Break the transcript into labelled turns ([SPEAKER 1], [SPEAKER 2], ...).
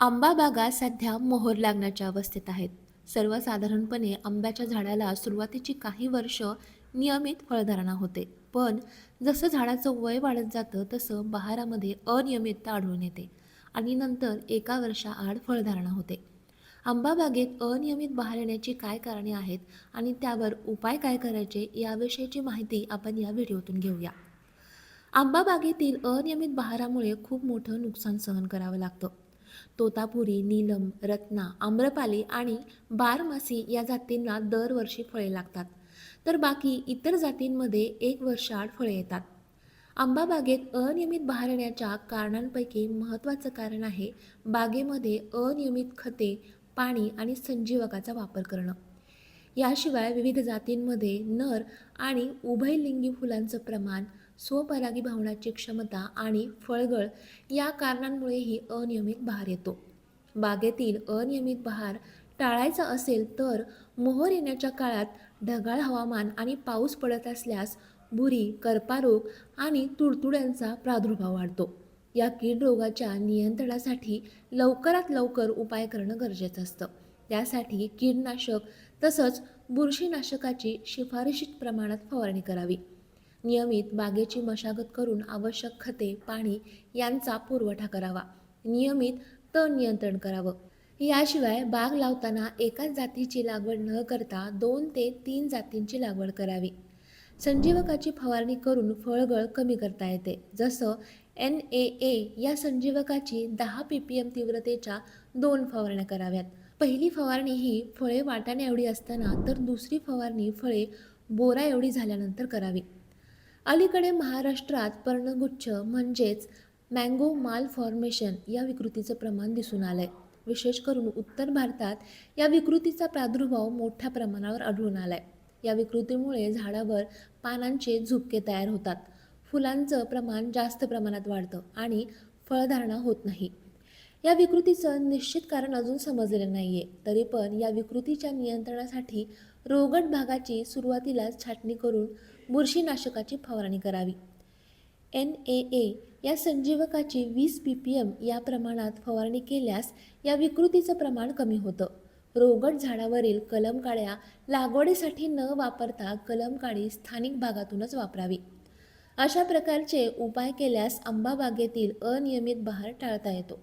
[SPEAKER 1] आंबा बागा सध्या मोहर लागण्याच्या अवस्थेत आहेत. सर्वसाधारणपणे आंब्याच्या झाडाला सुरुवातीची काही वर्ष नियमित फळधारणा होते. पण जसं झाडाचं वय वाढत जातं तसं बहारामध्ये अनियमितता आढळून येते आणि नंतर एका वर्षाआड फळधारणा होते. आंबा बागेत अनियमित बहार येण्याची काय कारणे आहेत आणि त्यावर उपाय काय करायचे याविषयीची माहिती आपण या व्हिडिओतून घेऊया. आंबा बागेतील अनियमित बहारामुळे खूप मोठं नुकसान सहन करावं लागतं. तोतापुरी नीलम रत्ना आम्रपाली आणि बारमासी या जातींना दरवर्षी फळे लागतात. तर बाकी इतर जातींमध्ये एक वर्षाआड फळे येतात. आंबा बागेत अनियमित बहार येण्याच्या कारणांपैकी महत्त्वाचं कारण आहे बागेमध्ये अनियमित खते पाणी आणि संजीवकाचा वापर करणं. याशिवाय विविध जातींमध्ये नर आणि उभयलिंगी फुलांचं प्रमाण स्वपरागी भावनाची क्षमता आणि फळगळ या कारणांमुळेही अनियमित बहार येतो. बागेतील अनियमित बहार टाळायचा असेल तर मोहर येण्याच्या काळात ढगाळ हवामान आणि पाऊस पडत असल्यास भुरी कर्पारोग आणि तुडतुड्यांचा प्रादुर्भाव वाढतो. या कीड रोगाच्या नियंत्रणासाठी लवकरात लवकर उपाय करणं गरजेचं असतं. त्यासाठी कीडनाशक तसंच बुरशीनाशकाची शिफारशीत प्रमाणात फवारणी करावी. नियमित बागेची मशागत करून आवश्यक खते पाणी यांचा पुरवठा करावा. नियमित तण नियंत्रण करावं. याशिवाय बाग लावताना एकाच जातीची लागवड न करता दोन ते तीन जातींची लागवड करावी. संजीवकाची फवारणी करून फळगळ कमी करता येते. जसं एन ए ए या संजीवकाची दहा पी पी एम तीव्रतेच्या दोन फवारण्या कराव्यात. पहिली फवारणी ही फळे वाटाण्या एवढी असताना तर दुसरी फवारणी फळे बोरा एवढी झाल्यानंतर करावी. अलीकडे महाराष्ट्रात पर्णगुच्छ म्हणजेच मँगो माल फॉर्मेशन या विकृतीचं प्रमाण दिसून आलं आहे विशेष करून उत्तर भारतात या विकृतीचा प्रादुर्भाव मोठ्या प्रमाणावर आढळून आला आहे या विकृतीमुळे झाडावर पानांचे झुपके तयार होतात. फुलांचं प्रमाण जास्त प्रमाणात वाढतं आणि फळधारणा होत नाही. या विकृतीचं निश्चित कारण अजून समजलेलं नाही आहे तरी पण या विकृतीच्या नियंत्रणासाठी रोगट भागाची सुरुवातीलाच छाटणी करून बुरशीनाशकाची फवारणी करावी. एन ए ए या संजीवकाची वीस पी पी एम या प्रमाणात फवारणी केल्यास या विकृतीचं प्रमाण कमी होतं. रोगट झाडावरील कलमकाळ्या लागवडीसाठी न वापरता कलमकाळी स्थानिक भागातूनच वापरावी. अशा प्रकारचे उपाय केल्यास आंबा बागेतील अनियमित बहार टाळता येतो.